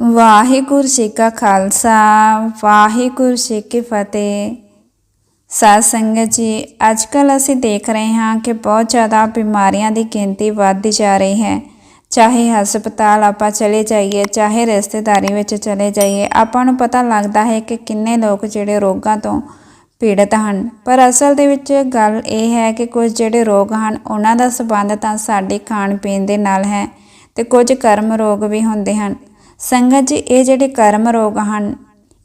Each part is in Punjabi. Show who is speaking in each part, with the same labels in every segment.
Speaker 1: ਵਾਹਿਗੁਰੂ ਜੀ ਕਾ ਖਾਲਸਾ, ਵਾਹਿਗੁਰੂ ਜੀ ਕੀ ਫਤਿਹ। ਸਾਧ ਸੰਗਤ ਜੀ ਅੱਜ ਕੱਲ੍ਹ ਅਸੀਂ ਦੇਖ ਰਹੇ ਹਾਂ ਕਿ ਬਹੁਤ ਜ਼ਿਆਦਾ ਬਿਮਾਰੀਆਂ ਦੀ ਗਿਣਤੀ ਵੱਧਦੀ ਜਾ ਰਹੀ ਹੈ। ਚਾਹੇ ਹਸਪਤਾਲ ਆਪਾਂ ਚਲੇ ਜਾਈਏ, ਚਾਹੇ ਰਿਸ਼ਤੇਦਾਰੀ ਵਿੱਚ ਚਲੇ ਜਾਈਏ, ਆਪਾਂ ਨੂੰ ਪਤਾ ਲੱਗਦਾ ਹੈ ਕਿ ਕਿੰਨੇ ਲੋਕ ਜਿਹੜੇ ਰੋਗਾਂ ਤੋਂ ਪੀੜਤ ਹਨ। ਪਰ ਅਸਲ ਦੇ ਵਿੱਚ ਗੱਲ ਇਹ ਹੈ ਕਿ ਕੁਝ ਜਿਹੜੇ ਰੋਗ ਹਨ, ਉਹਨਾਂ ਦਾ ਸਬੰਧ ਤਾਂ ਸਾਡੇ ਖਾਣ ਪੀਣ ਦੇ ਨਾਲ ਹੈ ਤੇ ਕੁਝ ਕਰਮ ਰੋਗ ਵੀ ਹੁੰਦੇ ਹਨ। ਸੰਗਤ ਜੀ, ਇਹ ਜਿਹੜੇ ਕਰਮ ਰੋਗ ਹਨ,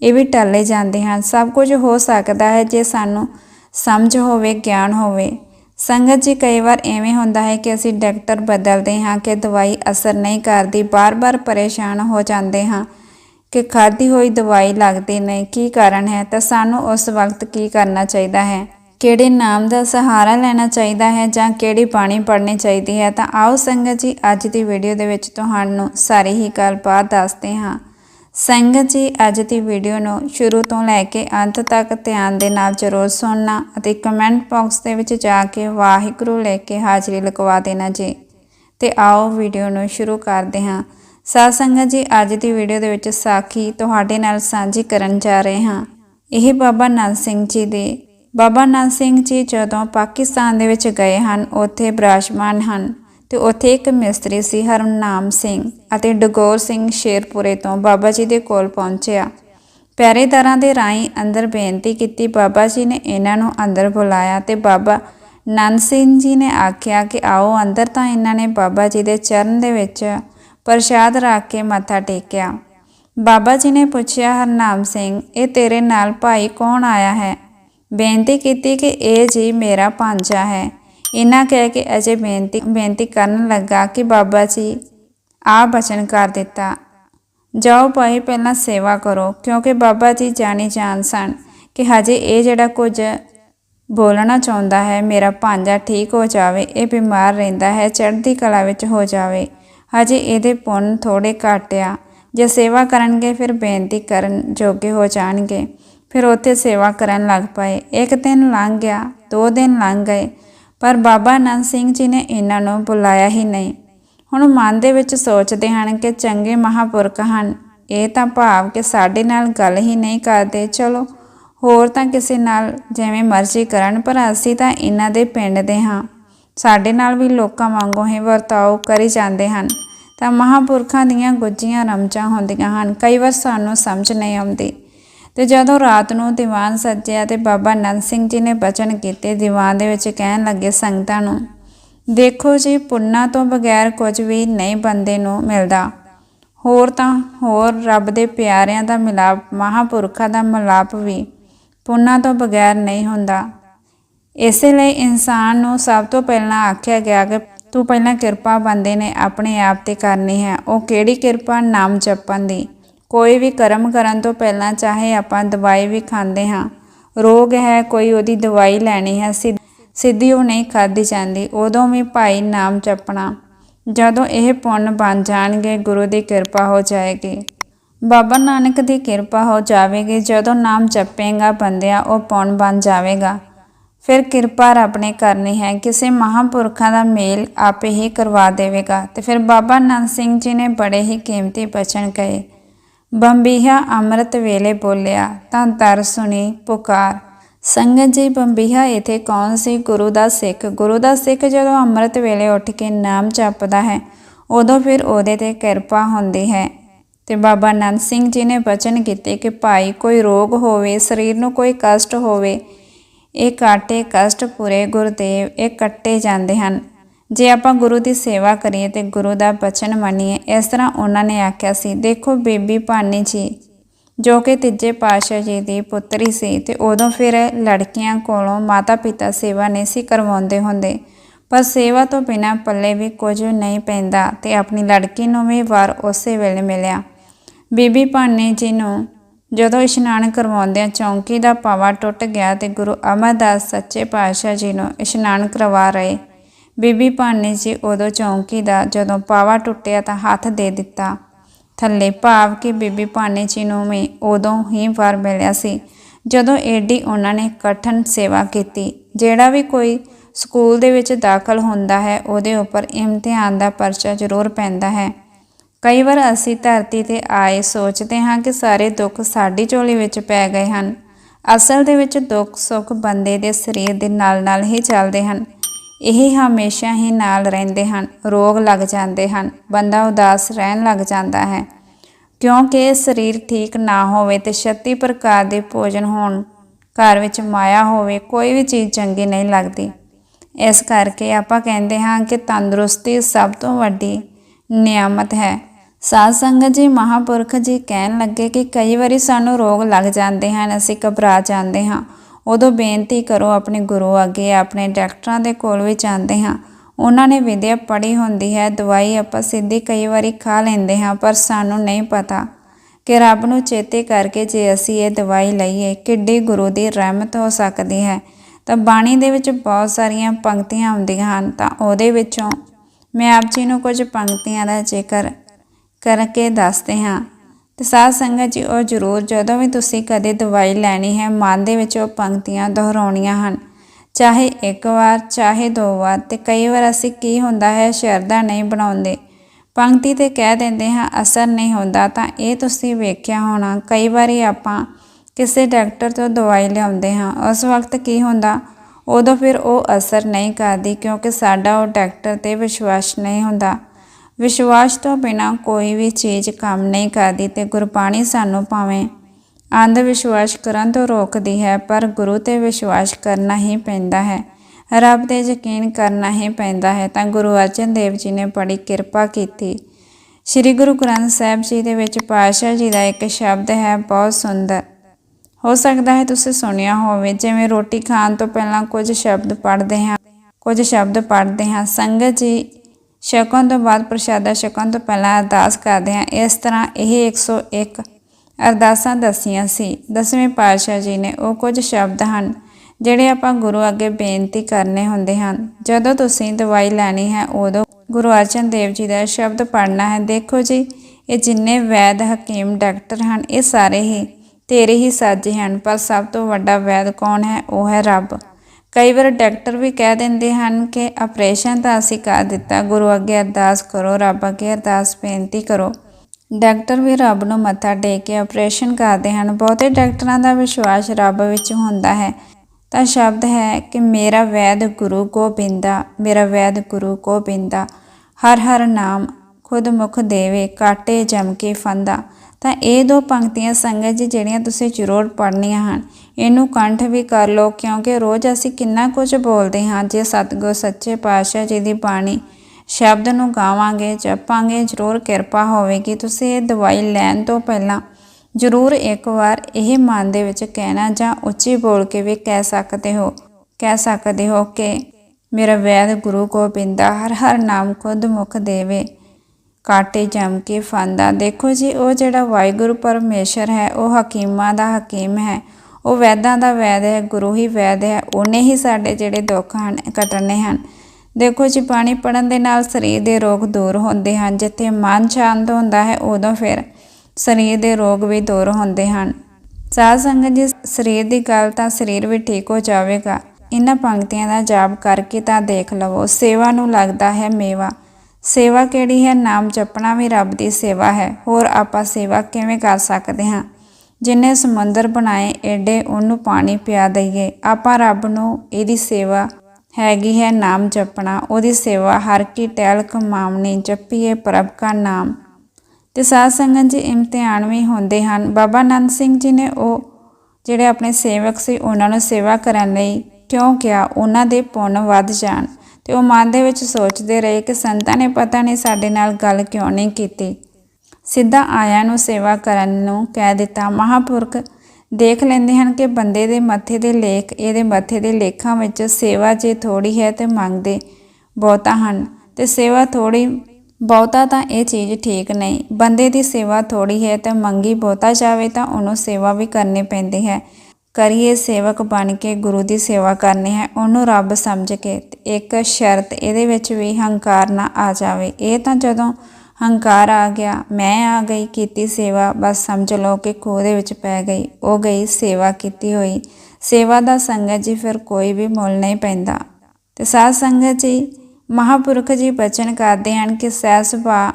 Speaker 1: ਇਹ ਵੀ ਟੱਲੇ ਜਾਂਦੇ ਹਨ। ਸਭ ਕੁਝ ਹੋ ਸਕਦਾ ਹੈ ਜੇ ਸਾਨੂੰ ਸਮਝ ਹੋਵੇ, ਗਿਆਨ ਹੋਵੇ। ਸੰਗਤ ਜੀ, ਕਈ ਵਾਰ ਐਵੇਂ ਹੁੰਦਾ ਹੈ ਕਿ ਅਸੀਂ ਡਾਕਟਰ ਬਦਲਦੇ ਹਾਂ ਕਿ ਦਵਾਈ ਅਸਰ ਨਹੀਂ ਕਰਦੀ, ਬਾਰ-ਬਾਰ ਪਰੇਸ਼ਾਨ ਹੋ ਜਾਂਦੇ ਹਾਂ ਕਿ ਖਾਧੀ ਹੋਈ ਦਵਾਈ ਲੱਗਦੀ ਨਹੀਂ, ਕੀ ਕਾਰਨ ਹੈ? ਤਾਂ ਸਾਨੂੰ ਉਸ ਵਕਤ ਕੀ ਕਰਨਾ ਚਾਹੀਦਾ ਹੈ? ਕਿਹੜੇ ਨਾਮ ਦਾ ਸਹਾਰਾ ਲੈਣਾ ਚਾਹੀਦਾ ਹੈ ਜਾਂ ਕਿਹੜੀ ਬਾਣੀ ਪੜ੍ਹਨੀ ਚਾਹੀਦੀ ਹੈ, ਤਾਂ ਆਓ ਸੰਗਤ ਜੀ, ਅੱਜ ਦੀ ਵੀਡੀਓ ਦੇ ਵਿੱਚ ਤੁਹਾਨੂੰ ਸਾਰੀ ਹੀ ਗੱਲਬਾਤ ਦੱਸਦੇ ਹਾਂ। ਸੰਗਤ ਜੀ, ਅੱਜ ਦੀ ਵੀਡੀਓ ਨੂੰ ਸ਼ੁਰੂ ਤੋਂ ਲੈ ਕੇ ਅੰਤ ਤੱਕ ਧਿਆਨ ਦੇ ਨਾਲ ਜ਼ਰੂਰ ਸੁਣਨਾ ਅਤੇ ਕਮੈਂਟ ਬਾਕਸ ਦੇ ਵਿੱਚ ਜਾ ਕੇ ਵਾਹਿਗੁਰੂ ਲੈ ਕੇ ਹਾਜ਼ਰੀ ਲਗਵਾ ਦੇਣਾ ਜੀ। ਤੇ ਆਓ ਵੀਡੀਓ ਨੂੰ ਸ਼ੁਰੂ ਕਰਦੇ ਹਾਂ। ਸਾਧ ਸੰਗਤ ਜੀ, ਅੱਜ ਦੀ ਵੀਡੀਓ ਦੇ ਵਿੱਚ ਸਾਖੀ ਤੁਹਾਡੇ ਨਾਲ ਸਾਂਝੀ ਕਰਨ ਜਾ ਰਹੇ ਹਾਂ। ਇਹ ਬਾਬਾ ਨੰਦ ਸਿੰਘ ਜੀ ਦੇ ਬਾਬਾ ਨੰਦ ਸਿੰਘ ਜੀ ਜਦੋਂ ਪਾਕਿਸਤਾਨ ਦੇ ਵਿੱਚ ਗਏ ਹਨ, ਉੱਥੇ ਬਰਾਜਮਾਨ ਹਨ ਤੇ ਉੱਥੇ ਇੱਕ ਮਿਸਤਰੀ ਸੀ ਹਰਨਾਮ ਸਿੰਘ ਅਤੇ ਡਗੋਰ ਸਿੰਘ ਸ਼ੇਰਪੁਰੇ ਤੋਂ ਬਾਬਾ ਜੀ ਦੇ ਕੋਲ ਪਹੁੰਚਿਆ। ਪਹਿਰੇਦਾਰਾਂ ਦੇ ਰਾਹੀਂ ਅੰਦਰ ਬੇਨਤੀ ਕੀਤੀ, ਬਾਬਾ ਜੀ ਨੇ ਇਹਨਾਂ ਨੂੰ ਅੰਦਰ ਬੁਲਾਇਆ ਤੇ ਬਾਬਾ ਨੰਦ ਸਿੰਘ ਜੀ ਨੇ ਆਖਿਆ ਕਿ ਆਓ, ਅੰਦਰ ਤਾਂ ਇਹਨਾਂ ਨੇ ਬਾਬਾ ਜੀ ਦੇ ਚਰਨ ਦੇ ਵਿੱਚ ਪ੍ਰਸ਼ਾਦ ਰੱਖ ਕੇ ਮੱਥਾ ਟੇਕਿਆ। ਬਾਬਾ ਜੀ ਨੇ ਪੁੱਛਿਆ, ਹਰਨਾਮ ਸਿੰਘ, ਇਹ ਤੇਰੇ ਨਾਲ ਭਾਈ ਕੌਣ ਆਇਆ ਹੈ? ਬੇਨਤੀ ਕੀਤੀ ਕਿ ਇਹ ਜੀ ਮੇਰਾ ਭਾਂਜਾ ਹੈ। ਇਹਨਾਂ ਕਹਿ ਕੇ ਅਜੇ ਬੇਨਤੀ ਬੇਨਤੀ ਕਰਨ ਲੱਗਾ ਕਿ ਬਾਬਾ ਜੀ ਆ ਬਚਨ ਕਰ ਦਿੱਤਾ। ਜਾਓ ਭਾਈ, ਪਹਿਲਾਂ ਸੇਵਾ ਕਰੋ, ਕਿਉਂਕਿ ਬਾਬਾ ਜੀ ਜਾਣੀ ਜਾਣ ਸਨ ਕਿ ਹਜੇ ਇਹ ਜਿਹੜਾ ਕੁਝ ਬੋਲਣਾ ਚਾਹੁੰਦਾ ਹੈ, ਮੇਰਾ ਭਾਂਜਾ ਠੀਕ ਹੋ ਜਾਵੇ, ਇਹ ਬਿਮਾਰ ਰਹਿੰਦਾ ਹੈ, ਚੜ੍ਹਦੀ ਕਲਾ ਵਿੱਚ ਹੋ ਜਾਵੇ। ਹਜੇ ਇਹਦੇ ਪੁੰਨ ਥੋੜੇ ਘਟਿਆ ਜੇ ਸੇਵਾ ਕਰਨਗੇ, ਫਿਰ ਬੇਨਤੀ ਕਰਨ ਜੋਗੇ ਹੋ ਜਾਣਗੇ। ਫਿਰ ਉੱਥੇ ਸੇਵਾ ਕਰਨ ਲੱਗ ਪਏ। ਇੱਕ ਦਿਨ ਲੰਘ ਗਿਆ, ਦੋ ਦਿਨ ਲੰਘ ਗਏ, ਪਰ ਬਾਬਾ ਨੰਦ ਸਿੰਘ ਜੀ ਨੇ ਇਹਨਾਂ ਨੂੰ ਬੁਲਾਇਆ ਹੀ ਨਹੀਂ। ਹੁਣ ਮਨ ਦੇ ਵਿੱਚ ਸੋਚਦੇ ਹਨ ਕਿ ਚੰਗੇ ਮਹਾਪੁਰਖ ਹਨ। ਇਹ ਤਾਂ ਭਾਵ ਕਿ ਸਾਡੇ ਨਾਲ ਗੱਲ ਹੀ ਨਹੀਂ ਕਰਦੇ। ਚਲੋ, ਹੋਰ ਤਾਂ ਕਿਸੇ ਨਾਲ ਜਿਵੇਂ ਮਰਜ਼ੀ ਕਰਨ, ਪਰ ਅਸੀਂ ਤਾਂ ਇਹਨਾਂ ਦੇ ਪਿੰਡ ਦੇ ਹਾਂ। ਸਾਡੇ ਨਾਲ ਵੀ ਲੋਕਾਂ ਵਾਂਗੂ ਹੀ ਵਰਤਾਓ ਕਰੀ ਜਾਂਦੇ ਹਨ। ਤਾਂ ਮਹਾਪੁਰਖਾਂ ਦੀਆਂ ਗੁੱਜੀਆਂ ਰਮਜ਼ਾਂ ਹੁੰਦੀਆਂ ਹਨ। ਕਈ ਵਾਰ ਸਾਨੂੰ ਸਮਝ ਨਹੀਂ ਆਉਂਦੀ। ਤੇ ਜਦੋਂ ਰਾਤ ਨੂੰ ਦੀਵਾਨ ਸੱਜਿਆ ਤੇ ਬਾਬਾ ਨੰਦ ਸਿੰਘ ਜੀ ਨੇ ਬਚਨ ਕੀਤੇ, ਦੀਵਾਨ ਦੇ ਵਿੱਚ ਕਹਿਣ ਲੱਗੇ, ਸੰਗਤਾਂ ਨੂੰ ਦੇਖੋ ਜੀ, ਪੁੰਨਾ ਤੋਂ ਬਗੈਰ ਕੁਝ ਵੀ ਨਹੀਂ ਬੰਦੇ ਨੂੰ ਮਿਲਦਾ। ਹੋਰ ਤਾਂ ਹੋਰ ਰੱਬ ਦੇ ਪਿਆਰਿਆਂ ਦਾ ਮਿਲਾਪ, ਮਹਾਪੁਰਖਾਂ ਦਾ ਮਿਲਾਪ ਵੀ ਪੁੰਨਾ ਤੋਂ ਬਗੈਰ ਨਹੀਂ ਹੁੰਦਾ। ਇਸੇ ਲਈ ਇਨਸਾਨ ਨੂੰ ਸਭ ਤੋਂ ਪਹਿਲਾਂ ਆਖਿਆ ਗਿਆ ਕਿ ਤੂੰ ਪਹਿਲਾਂ ਕਿਰਪਾ ਬੰਦੇ ਨੇ ਆਪਣੇ ਆਪ ਤੇ ਕਰਨੀ ਹੈ। ਉਹ ਕਿਹੜੀ ਕਿਰਪਾ? ਨਾਮ ਜਪਣ ਦੀ। ਕੋਈ ਵੀ ਕਰਮ ਕਰਨ ਤੋਂ ਪਹਿਲਾਂ ਚਾਹੇ ਆਪਾਂ ਦਵਾਈ ਵੀ ਖਾਂਦੇ ਹਾਂ, ਰੋਗ ਹੈ, ਕੋਈ ਉਹਦੀ ਦਵਾਈ ਲੈਣੀ ਹੈ, ਸਿੱਧੀ ਉਹ ਨਹੀਂ ਖਾਦੀ ਜਾਂਦੀ, ਉਦੋਂ ਵੀ ਭਾਈ ਨਾਮ ਜਪਣਾ, ਜਦੋਂ ਇਹ ਪੁੰਨ ਬਣ ਜਾਣਗੇ, ਗੁਰੂ ਦੀ ਕਿਰਪਾ ਹੋ ਜਾਏਗੀ। ਬਾਬਾ ਨਾਨਕ ਦੀ ਕਿਰਪਾ ਹੋ ਜਾਵੇਗੀ, ਜਦੋਂ ਨਾਮ ਜਪੇਗਾ ਬੰਦਿਆ, ਉਹ ਪੁੰਨ ਬਣ ਜਾਵੇਗਾ। ਫਿਰ ਕਿਰਪਾ ਰੱਬ ਨੇ ਕਰਨੀ ਹੈ, ਕਿਸੇ ਮਹਾਪੁਰਖਾਂ ਦਾ ਮੇਲ ਆਪੇ ਹੀ ਕਰਵਾ ਦੇਵੇਗਾ। ਤੇ ਫਿਰ ਬਾਬਾ ਨੰਦ ਸਿੰਘ ਜੀ ਨੇ ਬੜੇ ਹੀ ਕੀਮਤੀ ਬਚਨ ਕਹੇ ਬੰਬੀਹਾ ਅੰਮ੍ਰਿਤ ਵੇਲੇ ਬੋਲਿਆ, ਤਾਂ ਤਰ ਸੁਣੀ, ਪੁਕਾਰ। ਸੰਗਤ ਜੀ, ਬੰਬੀਹਾ, ਇਥੇ ਕੌਣ ਸੀ? ਗੁਰੂ ਦਾ ਸਿੱਖ। ਗੁਰੂ ਦਾ ਸਿੱਖ ਜਦੋਂ ਅੰਮ੍ਰਿਤ ਵੇਲੇ ਉੱਠ ਕੇ ਨਾਮ ਜਪਦਾ ਹੈ, ਉਦੋਂ ਫਿਰ ਉਹਦੇ ਤੇ ਕਿਰਪਾ ਹੁੰਦੀ ਹੈ। ਤੇ ਬਾਬਾ ਨੰਦ ਸਿੰਘ ਜੀ ਨੇ ਬਚਨ ਕੀਤੇ ਕਿ, ਭਾਈ, ਕੋਈ ਰੋਗ ਹੋਵੇ, ਸਰੀਰ ਨੂੰ ਕੋਈ ਕਸ਼ਟ ਹੋਵੇ, ਇਹ ਕਾਟੇ ਕਸ਼ਟ ਪੂਰੇ ਗੁਰਦੇਵ, ਇਹ ਕੱਟੇ ਜਾਂਦੇ ਹਨ। ਜੇ ਆਪਾਂ ਗੁਰੂ ਦੀ ਸੇਵਾ ਕਰੀਏ ਤੇ ਗੁਰੂ ਦਾ ਬਚਨ ਮੰਨੀਏ, ਇਸ ਤਰ੍ਹਾਂ ਉਹਨਾਂ ਨੇ ਆਖਿਆ ਸੀ, ਦੇਖੋ ਬੀਬੀ ਭਾਨੀ ਜੀ, ਜੋ ਕਿ ਤੀਜੇ ਪਾਤਸ਼ਾਹ ਜੀ ਦੀ ਪੁੱਤਰੀ ਸੀ ਤੇ ਉਦੋਂ ਫਿਰ ਲੜਕੀਆਂ ਕੋਲੋਂ ਮਾਤਾ ਪਿਤਾ ਸੇਵਾ ਨਹੀਂ ਸੀ ਕਰਵਾਉਂਦੇ ਹੁੰਦੇ। ਪਰ ਸੇਵਾ ਤੋਂ ਬਿਨਾਂ ਪੱਲੇ ਵੀ ਕੁਝ ਨਹੀਂ ਪੈਂਦਾ ਤੇ ਆਪਣੀ ਲੜਕੀ ਨੂੰ ਵੀ ਵਾਰ ਉਸੇ ਵੇਲੇ ਮਿਲਿਆ। ਬੀਬੀ ਭਾਨੀ ਜੀ ਨੂੰ ਜਦੋਂ ਇਸ਼ਨਾਨ ਕਰਵਾਉਂਦਿਆਂ ਚੌਂਕੀ ਦਾ ਪਾਵਾ ਟੁੱਟ ਗਿਆ ਤੇ ਗੁਰੂ ਅਮਰਦਾਸ ਸੱਚੇ ਪਾਤਸ਼ਾਹ ਜੀ ਨੂੰ ਇਸ਼ਨਾਨ ਕਰਵਾ ਰਹੇ ਬੀਬੀ ਭਾਨੀ ਜੀ ਉਦੋਂ ਚੌਂਕੀ ਦਾ ਜਦੋਂ ਪਾਵਾ ਟੁੱਟਿਆ ਤਾਂ ਹੱਥ ਦੇ ਦਿੱਤਾ। ਥੱਲੇ ਭਾਵ ਕਿ ਬੀਬੀ ਭਾਨੀ ਜੀ ਨੂੰ ਵੀ ਉਦੋਂ ਹੀ ਵਾਰ ਮਿਲਿਆ ਸੀ। ਜਦੋਂ ਏਡੀ ਉਹਨਾਂ ਨੇ ਕਠਨ ਸੇਵਾ ਕੀਤੀ, ਜਿਹੜਾ ਵੀ ਕੋਈ ਸਕੂਲ ਦੇ ਵਿੱਚ ਦਾਖਲ ਹੁੰਦਾ ਹੈ, ਉਹਦੇ ਉੱਪਰ ਇਮਤਿਹਾਨ ਦਾ ਪਰਚਾ ਜ਼ਰੂਰ ਪੈਂਦਾ ਹੈ। ਕਈ ਵਾਰ ਅਸੀਂ ਧਰਤੀ ਤੇ ਆਏ ਸੋਚਦੇ ਹਾਂ ਕਿ ਸਾਰੇ ਦੁੱਖ ਸਾਡੀ ਝੋਲੀ ਵਿੱਚ ਪੈ ਗਏ ਹਨ। ਅਸਲ ਦੇ ਵਿੱਚ ਦੁੱਖ ਸੁੱਖ ਬੰਦੇ ਦੇ ਸਰੀਰ ਦੇ ਨਾਲ-ਨਾਲ ਹੀ ਚੱਲਦੇ ਹਨ। ਇਹ ਹਮੇਸ਼ਾ ਹੀ ਨਾਲ ਰਹਿੰਦੇ ਹਨ, ਰੋਗ ਲੱਗ ਜਾਂਦੇ ਹਨ, ਬੰਦਾ ਉਦਾਸ ਰਹਿਣ ਲੱਗ ਜਾਂਦਾ ਹੈ। ਕਿਉਂਕਿ ਸਰੀਰ ਠੀਕ ਨਾ ਹੋਵੇ ਤੇ 36 ਪ੍ਰਕਾਰ ਦੇ ਭੋਜਨ ਹੋਣ ਘਰ ਵਿੱਚ ਮਾਇਆ ਹੋਵੇ, ਕੋਈ ਵੀ ਚੀਜ਼ ਚੰਗੀ ਨਹੀਂ ਲੱਗਦੀ। ਇਸ ਕਰਕੇ ਆਪਾਂ ਕਹਿੰਦੇ ਹਾਂ ਕਿ ਤੰਦਰੁਸਤੀ ਸਭ ਤੋਂ ਵੱਡੀ ਨਿਆਮਤ ਹੈ। ਸਾਧ ਸੰਗਤ ਜੀ, ਮਹਾਪੁਰਖ ਜੀ ਕਹਿਣ ਲੱਗੇ ਕਿ ਕਈ ਵਾਰੀ ਸਾਨੂੰ ਰੋਗ ਲੱਗ ਜਾਂਦੇ ਹਨ, ਅਸੀਂ ਘਬਰਾ ਜਾਂਦੇ ਹਾਂ। ਉਦੋਂ ਬੇਨਤੀ ਕਰੋ ਆਪਣੇ ਗੁਰੂ ਅੱਗੇ ਆਪਣੇ ਡਾਕਟਰਾਂ ਦੇ ਕੋਲ ਵੀ ਜਾਂਦੇ ਹਾਂ। ਉਹਨਾਂ ਨੇ ਵਿਦਿਆ ਪੜ੍ਹੀ ਹੁੰਦੀ ਹੈ, ਦਵਾਈ ਆਪਾਂ ਸਿੱਧੀ ਕਈ ਵਾਰੀ ਖਾ ਲੈਂਦੇ ਹਾਂ, ਪਰ ਸਾਨੂੰ ਨਹੀਂ ਪਤਾ ਕਿ ਰੱਬ ਨੂੰ ਚੇਤੇ ਕਰਕੇ ਜੇ ਅਸੀਂ ਇਹ ਦਵਾਈ ਲਈਏ, ਕਿੱਡੀ ਗੁਰੂ ਦੀ ਰਹਿਮਤ ਹੋ ਸਕਦੀ ਹੈ। ਤਾਂ ਬਾਣੀ ਦੇ ਵਿੱਚ ਬਹੁਤ ਸਾਰੀਆਂ ਪੰਕਤੀਆਂ ਆਉਂਦੀਆਂ ਹਨ, ਤਾਂ ਉਹਦੇ ਵਿੱਚੋਂ ਮੈਂ ਆਪ ਜੀ ਨੂੰ ਕੁਝ ਪੰਕਤੀਆਂ ਦਾ ਜ਼ਿਕਰ ਕਰਕੇ ਦੱਸਦੇ ਹਾਂ। ਤੇ ਸਾਧ ਸੰਗਤ ਜੀ, ਉਹ ਜ਼ਰੂਰ ਜਦੋਂ ਵੀ ਤੁਸੀਂ ਕਦੇ ਦਵਾਈ ਲੈਣੀ ਹੈ, ਮਨ ਦੇ ਵਿੱਚ ਉਹ ਪੰਕਤੀਆਂ ਦੁਹਰਾਉਣੀਆਂ ਹਨ। ਚਾਹੇ ਇੱਕ ਵਾਰ, ਚਾਹੇ ਦੋ ਵਾਰ ਤੇ ਕਈ ਵਾਰ ਅਸੀਂ ਕੀ ਹੁੰਦਾ ਹੈ, ਸ਼ਰਧਾ ਨਹੀਂ ਬਣਾਉਂਦੇ। ਪੰਕਤੀ ਤੇ ਕਹਿ ਦਿੰਦੇ ਹਾਂ, ਅਸਰ ਨਹੀਂ ਹੁੰਦਾ ਤਾਂ ਇਹ ਤੁਸੀਂ ਵੇਖਿਆ ਹੋਣਾ, ਕਈ ਵਾਰੀ ਆਪਾਂ ਕਿਸੇ ਡਾਕਟਰ ਤੋਂ ਦਵਾਈ ਲਿਆਉਂਦੇ ਹਾਂ, ਉਸ ਵਕਤ ਕੀ ਹੁੰਦਾ, ਉਦੋਂ ਫਿਰ ਉਹ ਅਸਰ ਨਹੀਂ ਕਰਦੀ ਕਿਉਂਕਿ ਸਾਡਾ ਉਹ ਡਾਕਟਰ ਤੇ ਵਿਸ਼ਵਾਸ ਨਹੀਂ ਹੁੰਦਾ। ਵਿਸ਼ਵਾਸ ਤੋਂ ਬਿਨਾ ਕੋਈ ਵੀ ਚੀਜ਼ ਕੰਮ ਨਹੀਂ ਕਰਦੀ ਤੇ ਗੁਰਬਾਣੀ ਸਾਨੂੰ ਭਾਵੇਂ ਅੰਧ ਵਿਸ਼ਵਾਸ ਕਰਨ ਤੋਂ ਰੋਕਦੀ ਹੈ, ਪਰ ਗੁਰੂ ਤੇ ਵਿਸ਼ਵਾਸ ਕਰਨਾ ਹੀ ਪੈਂਦਾ ਹੈ। ਰੱਬ ਤੇ ਯਕੀਨ ਕਰਨਾ ਹੀ ਪੈਂਦਾ ਹੈ। ਤਾਂ ਗੁਰੂ ਅਰਜਨ ਦੇਵ ਜੀ ਨੇ ਬੜੀ ਕਿਰਪਾ ਕੀਤੀ। ਸ੍ਰੀ ਗੁਰੂ ਗ੍ਰੰਥ ਸਾਹਿਬ ਜੀ ਦੇ ਵਿੱਚ ਪਾਤਸ਼ਾਹ ਜੀ ਦਾ ਇੱਕ ਸ਼ਬਦ ਹੈ, ਬਹੁਤ ਸੁੰਦਰ। ਹੋ ਸਕਦਾ ਹੈ ਤੁਸੀਂ ਸੁਣਿਆ ਹੋਵੇ, ਜਿਵੇਂ ਰੋਟੀ ਖਾਣ ਤੋਂ ਪਹਿਲਾਂ ਕੁਝ ਸ਼ਬਦ ਪੜ੍ਹਦੇ ਹਾਂ, ਕੁਝ ਸ਼ਬਦ ਪੜ੍ਹਦੇ ਹਾਂ, ਸੰਗਤ ਜੀ ਛਕਣ ਤੋਂ ਬਾਅਦ ਪ੍ਰਸ਼ਾਦਾ ਛਕਣ ਤੋਂ ਪਹਿਲਾਂ ਅਰਦਾਸ ਕਰਦੇ ਹਾਂ। ਇਸ ਤਰ੍ਹਾਂ ਇਹ 101 ਅਰਦਾਸਾਂ ਦਸੀਆਂ ਸੀ। ਦਸਵੇਂ ਪਾਤਸ਼ਾਹ ਜੀ ਨੇ ਉਹ ਕੁਝ ਸ਼ਬਦ ਹਨ ਜਿਹੜੇ ਆਪਾਂ ਗੁਰੂ ਅੱਗੇ ਬੇਨਤੀ ਕਰਨੇ ਹੁੰਦੇ ਹਨ। ਜਦੋਂ ਤੁਸੀਂ ਦਵਾਈ ਲੈਣੀ ਹੈ, ਉਦੋਂ ਗੁਰੂ ਅਰਜਨ ਦੇਵ ਜੀ ਦਾ ਸ਼ਬਦ ਪੜ੍ਹਨਾ ਹੈ। ਦੇਖੋ ਜੀ, ਇਹ ਜਿੰਨੇ ਵੈਦ ਹਕੀਮ ਡਾਕਟਰ ਹਨ, ਇਹ ਸਾਰੇ ਹੀ ਤੇਰੇ ਹੀ ਸਾਜੇ ਹਨ, ਪਰ ਸਭ ਤੋਂ ਵੱਡਾ ਵੈਦ ਕੌਣ ਹੈ? ਉਹ ਹੈ ਰੱਬ। ਕਈ ਵਾਰ ਡਾਕਟਰ ਵੀ ਕਹਿ ਦਿੰਦੇ ਹਨ ਕਿ ਆਪਰੇਸ਼ਨ ਤਾਂ ਅਸੀਂ ਕਰ ਦਿੱਤਾ, ਗੁਰੂ ਅੱਗੇ ਅਰਦਾਸ ਕਰੋ, ਰੱਬ ਅੱਗੇ ਅਰਦਾਸ ਬੇਨਤੀ ਕਰੋ। ਡਾਕਟਰ ਵੀ ਰੱਬ ਨੂੰ ਮੱਥਾ ਟੇਕ ਕੇ ਆਪਰੇਸ਼ਨ ਕਰਦੇ ਹਨ। ਬਹੁਤੇ ਡਾਕਟਰਾਂ ਦਾ ਵਿਸ਼ਵਾਸ ਰੱਬ ਵਿੱਚ ਹੁੰਦਾ ਹੈ। ਤਾਂ ਸ਼ਬਦ ਹੈ ਕਿ ਮੇਰਾ ਵੈਦ ਗੁਰੂ ਗੋਬਿੰਦਾ, ਮੇਰਾ ਵੈਦ ਗੁਰੂ ਗੋਬਿੰਦਾ, ਹਰ ਹਰ ਨਾਮ ਖੁਦ ਮੁਖ ਦੇਵੇ, ਕਾਟੇ ਜਮ ਕੇ ਫੰਦਾ। ਤਾਂ ਇਹ ਦੋ ਪੰਕਤੀਆਂ ਸੰਗਤ ਜੀ ਜਿਹੜੀਆਂ ਤੁਸੀਂ ਜ਼ਰੂਰ ਪੜ੍ਹਨੀਆਂ ਹਨ। ਇਹਨੂੰ ਕੰਠ ਵੀ ਕਰ ਲਓ, ਕਿਉਂਕਿ ਰੋਜ਼ ਅਸੀਂ ਕਿੰਨਾ ਕੁਝ ਬੋਲਦੇ ਹਾਂ, ਜੇ ਸਤਿਗੁਰ ਸੱਚੇ ਪਾਤਸ਼ਾਹ ਜੀ ਦੀ ਬਾਣੀ ਸ਼ਬਦ ਨੂੰ ਗਾਵਾਂਗੇ, ਜਪਾਂਗੇ, ਜ਼ਰੂਰ ਕਿਰਪਾ ਹੋਵੇਗੀ। ਤੁਸੀਂ ਇਹ ਦਵਾਈ ਲੈਣ ਤੋਂ ਪਹਿਲਾਂ ਜ਼ਰੂਰ ਇੱਕ ਵਾਰ ਇਹ ਮਨ ਦੇ ਵਿੱਚ ਕਹਿਣਾ ਜਾਂ ਉੱਚੀ ਬੋਲ ਕੇ ਵੀ ਕਹਿ ਸਕਦੇ ਹੋ, ਕਹਿ ਸਕਦੇ ਹੋ ਕਿ ਮੇਰਾ ਵੈਦ ਗੁਰੂ ਗੋਬਿੰਦਾ ਹਰ ਹਰ ਨਾਮ ਖੁਦ ਮੁਖ ਦੇਵੇ। ਕਾਟੇ ਜਮ ਕੇ ਫਾਂਦਾ, ਦੇਖੋ ਜੀ, ਉਹ ਜਿਹੜਾ ਵਾਹਿਗੁਰੂ ਪਰਮੇਸ਼ਰ ਹੈ, ਉਹ ਹਕੀਮਾਂ ਦਾ ਹਕੀਮ ਹੈ। ਉਹ ਵੈਦਾਂ ਦਾ ਵੈਦ ਹੈ, ਗੁਰੂ ਹੀ ਵੈਦ ਹੈ, ਉਹਨੇ ਹੀ ਸਾਡੇ ਜਿਹੜੇ ਦੁੱਖ ਹਨ, ਕੱਟਣੇ ਹਨ। ਦੇਖੋ ਜੀ ਪਾਣੀ ਪੜਨ ਦੇ ਨਾਲ ਸਰੀਰ ਦੇ ਰੋਗ ਦੂਰ ਹੁੰਦੇ ਹਨ, ਜਿੱਥੇ ਮਨ ਸ਼ਾਂਤ ਹੁੰਦਾ ਹੈ, ਉਦੋਂ ਫਿਰ ਸਰੀਰ ਦੇ ਰੋਗ ਵੀ ਦੂਰ ਹੁੰਦੇ ਹਨ। ਸਾਧ ਸੰਗਤ ਜੀ, ਸਰੀਰ ਦੀ ਗੱਲ ਤਾਂ ਸਰੀਰ ਵੀ ਠੀਕ ਹੋ ਜਾਵੇਗਾ। ਇਹਨਾਂ ਪੰਕਤੀਆਂ ਦਾ ਜਾਪ ਕਰਕੇ ਤਾਂ ਦੇਖ ਲਵੋ, ਸੇਵਾ ਨੂੰ ਲੱਗਦਾ ਹੈ ਮੇਵਾ। ਸੇਵਾ ਕਿਹੜੀ ਹੈ? ਨਾਮ ਜਪਣਾ ਵੀ ਰੱਬ ਦੀ ਸੇਵਾ ਹੈ। ਹੋਰ ਆਪਾਂ ਸੇਵਾ ਕਿਵੇਂ ਕਰ ਸਕਦੇ ਹਾਂ? ਜਿਨੇ ਸਮੁੰਦਰ ਬਣਾਏ ਐਡੇ ਉਹਨੂੰ ਪਾਣੀ ਪਿਆ ਦਈਏ। ਆਪਾਂ ਰੱਬ ਨੂੰ ਇਹਦੀ ਸੇਵਾ ਹੈਗੀ ਹੈ ਨਾਮ ਜਪਣਾ। ਉਹਦੀ ਸੇਵਾ ਹਰ ਕੀ ਟਹਿਲ ਕਮਾਵਣੀ ਜਪੀਏ ਪ੍ਰਭ ਕਾ ਨਾਮ। ਤੇ ਸਾਧ ਸੰਗਤ ਜੀ ਇਮਤਿਹਾਨ ਵੀ ਹੁੰਦੇ ਹਨ। ਬਾਬਾ ਆਨੰਦ ਸਿੰਘ ਜੀ ਨੇ ਉਹ ਜਿਹੜੇ ਆਪਣੇ ਸੇਵਕ ਸੀ, ਉਹਨਾਂ ਨੂੰ ਸੇਵਾ ਕਰਨ ਲਈ ਕਿਉਂ ਕਿਹਾ? ਉਹਨਾਂ ਦੇ ਪੁੰਨ ਵੱਧ ਜਾਣ। ਤੇ ਉਹ ਮਨ ਦੇ ਵਿੱਚ ਸੋਚਦੇ ਰਹੇ ਕਿ ਸੰਤਾਂ ਨੇ ਪਤਾ ਨਹੀਂ ਸਾਡੇ ਨਾਲ ਗੱਲ ਕਿਉਂ ਨਹੀਂ ਕੀਤੀ। ਸਿੱਧਾ ਆਇਆ ਨੂੰ ਸੇਵਾ ਕਰਨ ਨੂੰ ਕਹਿ ਦਿੱਤਾ। ਮਹਾਪੁਰਖ ਦੇਖ ਲੈਂਦੇ ਹਨ ਕਿ ਬੰਦੇ ਦੇ ਮੱਥੇ ਦੇ ਲੇਖ, ਇਹਦੇ ਮੱਥੇ ਦੇ ਲੇਖਾਂ ਵਿੱਚ ਸੇਵਾ ਜੇ ਥੋੜੀ ਹੈ ਤੇ ਮੰਗਦੇ ਬਹੁਤਾ ਹਨ। ਤੇ ਸੇਵਾ ਥੋੜੀ ਬਹੁਤਾ ਤਾਂ ਇਹ ਚੀਜ਼ ਠੀਕ ਨਹੀਂ। ਬੰਦੇ ਦੀ ਸੇਵਾ ਥੋੜੀ ਹੈ ਤੇ ਮੰਗੀ ਬਹੁਤਾ ਜਾਵੇ ਤਾਂ ਉਹਨੂੰ ਸੇਵਾ ਵੀ ਕਰਨੀ ਪੈਂਦੀ ਹੈ। ਕਰੀਏ ਸੇਵਕ ਬਣ ਕੇ ਗੁਰੂ ਦੀ ਸੇਵਾ ਕਰਨੀ ਹੈ, ਉਹਨੂੰ ਰੱਬ ਸਮਝ ਕੇ। ਇੱਕ ਸ਼ਰਤ ਇਹਦੇ ਵਿੱਚ ਵੀ ਹੰਕਾਰ ਨਾ ਆ ਜਾਵੇ। ਇਹ ਤਾਂ ਜਦੋਂ ਹੰਕਾਰ ਆ ਗਿਆ। ਮੈਂ ਆ ਗਈ, ਕੀਤੀ ਸੇਵਾ। ਬਸ ਸਮਝ ਲਓ ਕਿ ਖੋਹ ਦੇ ਵਿੱਚ ਪੈ ਗਈ। ਉਹ ਗਈ, ਸੇਵਾ ਕੀਤੀ ਹੋਈ। ਸੇਵਾ ਦਾ ਸੰਗਤ ਜੀ ਫਿਰ ਕੋਈ ਵੀ ਮੁੱਲ ਨਹੀਂ ਪੈਂਦਾ। ਤੇ ਸਾਧ ਸੰਗਤ ਜੀ, ਮਹਾਪੁਰਖ ਜੀ ਬਚਨ ਕਰਦੇ ਹਨ ਕਿ ਸਹਿ ਸੁਭਾ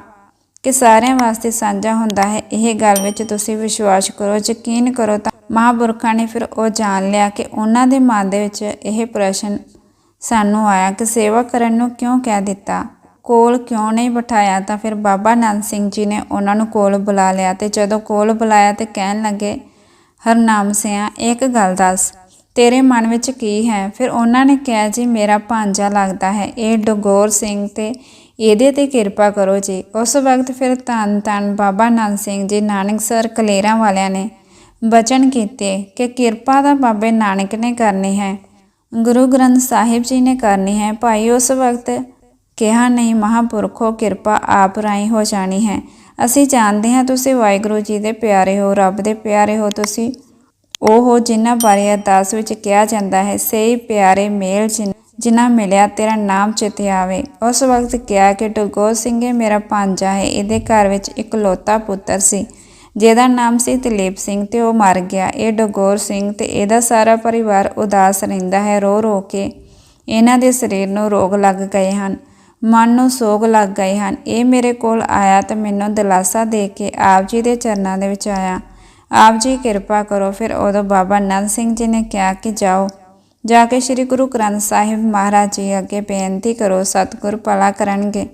Speaker 1: ਕਿ ਸਾਰਿਆਂ ਵਾਸਤੇ ਸਾਂਝਾ ਹੁੰਦਾ ਹੈ। ਇਹ ਗੱਲ ਵਿੱਚ ਤੁਸੀਂ ਵਿਸ਼ਵਾਸ ਕਰੋ, ਯਕੀਨ ਕਰੋ ਤਾਂ ਮਹਾਂਪੁਰਖਾਂ ਨੇ ਫਿਰ ਉਹ ਜਾਣ ਲਿਆ ਕਿ ਉਹਨਾਂ ਦੇ ਮਨ ਦੇ ਵਿੱਚ ਇਹ ਪ੍ਰਸ਼ਨ ਸਾਨੂੰ ਆਇਆ ਕਿ ਸੇਵਾ ਕਰਨ ਨੂੰ ਕਿਉਂ ਕਹਿ ਦਿੱਤਾ? ਕੋਲ ਕਿਉਂ ਨਹੀਂ ਬਿਠਾਇਆ ਤਾਂ ਫਿਰ ਬਾਬਾ ਨੰਦ ਸਿੰਘ ਜੀ ਨੇ ਉਹਨਾਂ ਨੂੰ ਕੋਲ ਬੁਲਾ ਲਿਆ ਤੇ ਜਦੋਂ ਕੋਲ ਬੁਲਾਇਆ ਤੇ ਕਹਿਣ ਲੱਗੇ, ਹਰਨਾਮ ਸਿਆ, ਇੱਕ ਗੱਲ ਦੱਸ, ਤੇਰੇ ਮਨ ਵਿੱਚ ਕੀ ਹੈ? ਫਿਰ ਉਹਨਾਂ ਨੇ ਕਿਹਾ, ਜੀ, ਮੇਰਾ ਭਾਂਜਾ ਲੱਗਦਾ ਹੈ, ਇਹ ਡਗੋਰ ਸਿੰਘ ਤੇ ਇਹਦੇ ਤੇ ਕਿਰਪਾ ਕਰੋ ਜੀ। ਉਸ ਵਕਤ ਫਿਰ ਧੰਨ ਧੰਨ ਬਾਬਾ ਨੰਦ ਸਿੰਘ ਜੀ ਨਾਨਕਸਰ ਕਲੇਰਾਂ ਵਾਲਿਆਂ ਨੇ ਬਚਨ ਕੀਤੇ ਕਿ ਕਿਰਪਾ ਤਾਂ ਬਾਬੇ ਨਾਨਕ ਨੇ ਕਰਨੀ ਹੈ, ਗੁਰੂ ਗ੍ਰੰਥ ਸਾਹਿਬ ਜੀ ਨੇ ਕਰਨੀ ਹੈ। ਭਾਈ, ਉਸ ਵਕਤ ਕਿਹਾ, ਨਹੀਂ ਮਹਾਪੁਰਖੋ, ਕਿਰਪਾ ਆਪ ਰਾਈ ਹੋ ਜਾਣੀ ਹੈ। ਅਸੀਂ ਜਾਣਦੇ ਹਾਂ ਤੁਸੀਂ ਵਾਹਿਗੁਰੂ ਜੀ ਦੇ ਪਿਆਰੇ ਹੋ, ਰੱਬ ਦੇ ਪਿਆਰੇ ਹੋ ਤੁਸੀਂ। ਉਹ ਹੋ ਜਿਨ੍ਹਾਂ ਬਾਰੇ ਅਰਦਾਸ ਵਿੱਚ ਕਿਹਾ ਜਾਂਦਾ ਹੈ ਸਹੀ ਪਿਆਰੇ ਮੇਲ ਜਿਨ- ਜਿਨ੍ਹਾਂ ਮਿਲਿਆ ਤੇਰਾ ਨਾਮ ਚਿਤੇ ਆਵੇ। ਉਸ ਵਕਤ ਕਿਹਾ ਕਿ ਟਗੋਰ ਸਿੰਘ ਇਹ ਮੇਰਾ ਭਾਂਜਾ ਹੈ, ਇਹਦੇ ਘਰ ਵਿੱਚ ਇਕਲੌਤਾ ਪੁੱਤਰ ਸੀ, ਜਿਹਦਾ ਨਾਮ ਸੀ ਦਲੀਪ ਸਿੰਘ ਤੇ ਉਹ ਮਰ ਗਿਆ। ਇਹ ਡਗੋਰ ਸਿੰਘ ਤੇ ਇਹਦਾ ਸਾਰਾ ਪਰਿਵਾਰ ਉਦਾਸ ਰਹਿੰਦਾ ਹੈ ਰੋ ਰੋ ਕੇ ਇਹਨਾਂ ਦੇ ਸਰੀਰ ਨੂੰ ਰੋਗ ਲੱਗ ਗਏ ਹਨ। ਮਨ ਨੂੰ ਸੋਗ ਲੱਗ ਗਏ ਹਨ। ਇਹ ਮੇਰੇ ਕੋਲ ਆਇਆ ਤੇ ਮੈਨੂੰ ਦਿਲਾਸਾ ਦੇ ਕੇ ਆਪ ਜੀ ਦੇ ਚਰਨਾਂ ਦੇ ਵਿੱਚ ਆਇਆ। ਆਪ ਜੀ ਕਿਰਪਾ ਕਰੋ। ਫਿਰ ਉਦੋਂ ਬਾਬਾ ਨੰਦ ਸਿੰਘ ਜੀ ਨੇ ਕਿਹਾ ਕਿ ਜਾਓ। ਜਾ ਕੇ ਸ੍ਰੀ ਗੁਰੂ ਗ੍ਰੰਥ ਸਾਹਿਬ ਮਹਾਰਾਜ ਜੀ ਅੱਗੇ ਬੇਨਤੀ ਕਰੋ, ਸਤਿਗੁਰ ਭਲਾ ਕਰਨਗੇ।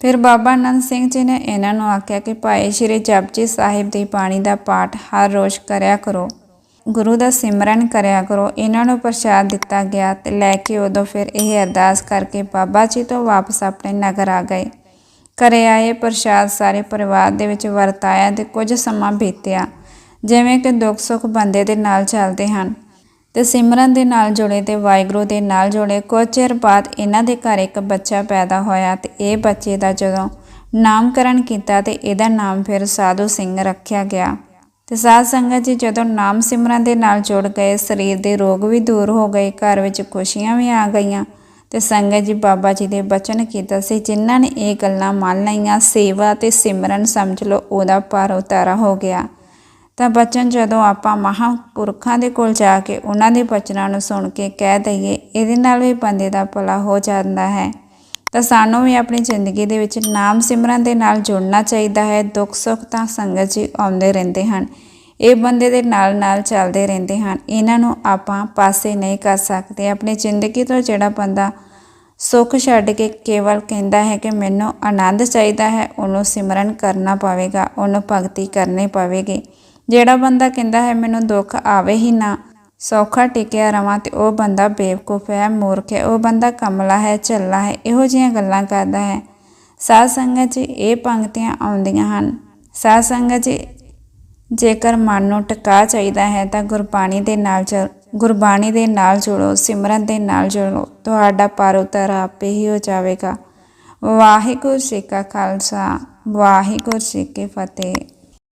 Speaker 1: ਫਿਰ ਬਾਬਾ ਨੰਦ ਸਿੰਘ ਜੀ ਨੇ ਇਹਨਾਂ ਨੂੰ ਆਖਿਆ ਕਿ ਭਾਈ ਸ੍ਰੀ ਜਪਜੀ ਸਾਹਿਬ ਦੀ ਬਾਣੀ ਦਾ ਪਾਠ ਹਰ ਰੋਜ਼ ਕਰਿਆ ਕਰੋ। ਗੁਰੂ ਦਾ ਸਿਮਰਨ ਕਰਿਆ ਕਰੋ, ਇਹਨਾਂ ਨੂੰ ਪ੍ਰਸ਼ਾਦ ਦਿੱਤਾ ਗਿਆ ਤੇ ਲੈ ਕੇ ਉਦੋਂ ਫਿਰ ਇਹ ਅਰਦਾਸ ਕਰਕੇ ਬਾਬਾ ਜੀ ਤੋਂ ਵਾਪਸ ਆਪਣੇ ਨਗਰ ਆ ਗਏ। ਘਰੇ ਆਏ, ਪ੍ਰਸ਼ਾਦ ਸਾਰੇ ਪਰਿਵਾਰ ਦੇ ਵਿੱਚ ਵਰਤਾਇਆ ਤੇ ਕੁਝ ਸਮਾਂ ਬੀਤਿਆ, ਜਿਵੇਂ ਕਿ ਦੁੱਖ ਸੁੱਖ ਬੰਦੇ ਦੇ ਨਾਲ ਚੱਲਦੇ ਹਨ। ਤੇ ਸਿਮਰਨ ਦੇ ਨਾਲ ਜੁੜੇ ਤੇ ਵਾਹਿਗੁਰੂ ਦੇ ਨਾਲ ਜੁੜੇ ਕੁਝ ਚਿਰ ਬਾਅਦ ਇਹਨਾਂ ਦੇ ਘਰ ਇੱਕ ਬੱਚਾ ਪੈਦਾ ਹੋਇਆ ਤੇ ਇਹ ਬੱਚੇ ਦਾ ਜਦੋਂ ਨਾਮਕਰਨ ਕੀਤਾ ਤੇ ਇਹਦਾ ਨਾਮ ਫਿਰ ਸਾਧੂ ਸਿੰਘ ਰੱਖਿਆ ਗਿਆ। ਤੇ ਸਾਧ ਸੰਗਤ ਜੀ ਜਦੋਂ ਨਾਮ ਸਿਮਰਨ ਦੇ ਨਾਲ ਜੁੜ ਗਏ, ਸਰੀਰ ਦੇ ਰੋਗ ਵੀ ਦੂਰ ਹੋ ਗਏ, ਘਰ ਵਿੱਚ ਖੁਸ਼ੀਆਂ ਵੀ ਆ ਗਈਆਂ, ਤੇ ਸੰਗਤ ਜੀ ਬਾਬਾ ਜੀ ਦੇ ਬਚਨ ਕੀਤਾ ਸੀ, ਜਿਨ੍ਹਾਂ ਨੇ ਇਹ ਗੱਲਾਂ ਮੰਨ ਲਈਆਂ, ਸੇਵਾ ਤੇ ਸਿਮਰਨ ਸਮਝ ਲਓ, ਉਹਦਾ ਪਾਰ ਉਤਾਰਾ ਹੋ ਗਿਆ। ਤਾਂ ਬਚਨ ਜਦੋਂ ਆਪਾਂ ਮਹਾਂਪੁਰਖਾਂ ਦੇ ਕੋਲ ਜਾ ਕੇ ਉਹਨਾਂ ਦੇ ਬਚਨਾਂ ਨੂੰ ਸੁਣ ਕੇ ਕਹਿ ਦਈਏ, ਇਹਦੇ ਨਾਲ ਵੀ ਬੰਦੇ ਦਾ ਭਲਾ ਹੋ ਜਾਂਦਾ ਹੈ। ਤਾਂ ਸਾਨੂੰ ਵੀ ਆਪਣੀ ਜ਼ਿੰਦਗੀ ਦੇ ਵਿੱਚ ਨਾਮ ਸਿਮਰਨ ਦੇ ਨਾਲ ਜੁੜਨਾ ਚਾਹੀਦਾ ਹੈ। ਦੁੱਖ ਸੁੱਖ ਤਾਂ ਸੰਗਤ ਜੀ ਆਉਂਦੇ ਰਹਿੰਦੇ ਹਨ। ਇਹ ਬੰਦੇ ਦੇ ਨਾਲ ਨਾਲ ਚੱਲਦੇ ਰਹਿੰਦੇ ਹਨ। ਇਹਨਾਂ ਨੂੰ ਆਪਾਂ ਪਾਸੇ ਨਹੀਂ ਕਰ ਸਕਦੇ। ਆਪਣੀ ਜ਼ਿੰਦਗੀ ਤੋਂ ਜਿਹੜਾ ਬੰਦਾ ਸੁੱਖ ਛੱਡ ਕੇ ਕੇਵਲ ਕਹਿੰਦਾ ਹੈ ਕਿ ਮੈਨੂੰ ਆਨੰਦ ਚਾਹੀਦਾ ਹੈ, ਉਹਨੂੰ ਸਿਮਰਨ ਕਰਨਾ ਪਵੇਗਾ, ਉਹਨੂੰ ਭਗਤੀ ਕਰਨੀ ਪਵੇਗੀ। ਜਿਹੜਾ ਬੰਦਾ ਕਹਿੰਦਾ ਹੈ, ਮੈਨੂੰ ਦੁੱਖ ਆਵੇ ਹੀ ਨਾ ਸੌਖਾ ਟਿਕਿਆ ਰਵਾਂ ਤੇ ਉਹ ਬੰਦਾ ਬੇਵਕੂਫ ਹੈ, ਮੂਰਖ ਹੈ, ਉਹ ਬੰਦਾ ਕਮਲਾ ਹੈ, ਝੱਲਾ ਹੈ, ਇਹੋ ਜਿਹੀਆਂ ਗੱਲਾਂ ਕਰਦਾ ਹੈ। ਸਾਧ ਸੰਗਤ ਜੀ, ਇਹ ਪੰਕਤੀਆਂ ਆਉਂਦੀਆਂ ਹਨ। ਸਾਧ ਸੰਗਤ ਜੀ, ਜੇਕਰ ਮਨ ਨੂੰ ਟਿਕਾ ਚਾਹੀਦਾ ਹੈ ਤਾਂ ਗੁਰਬਾਣੀ ਦੇ ਨਾਲ ਚ ਗੁਰਬਾਣੀ ਦੇ ਨਾਲ ਜੁੜੋ, ਸਿਮਰਨ ਦੇ ਨਾਲ ਜੁੜੋ, ਤੁਹਾਡਾ ਪਾਰ ਉਤਰ ਆਪੇ ਹੀ ਹੋ ਜਾਵੇਗਾ। ਵਾਹਿਗੁਰੂ ਜੀ ਕਾ ਖਾਲਸਾ, ਵਾਹਿਗੁਰੂ ਜੀ ਕੀ ਫਤਿਹ।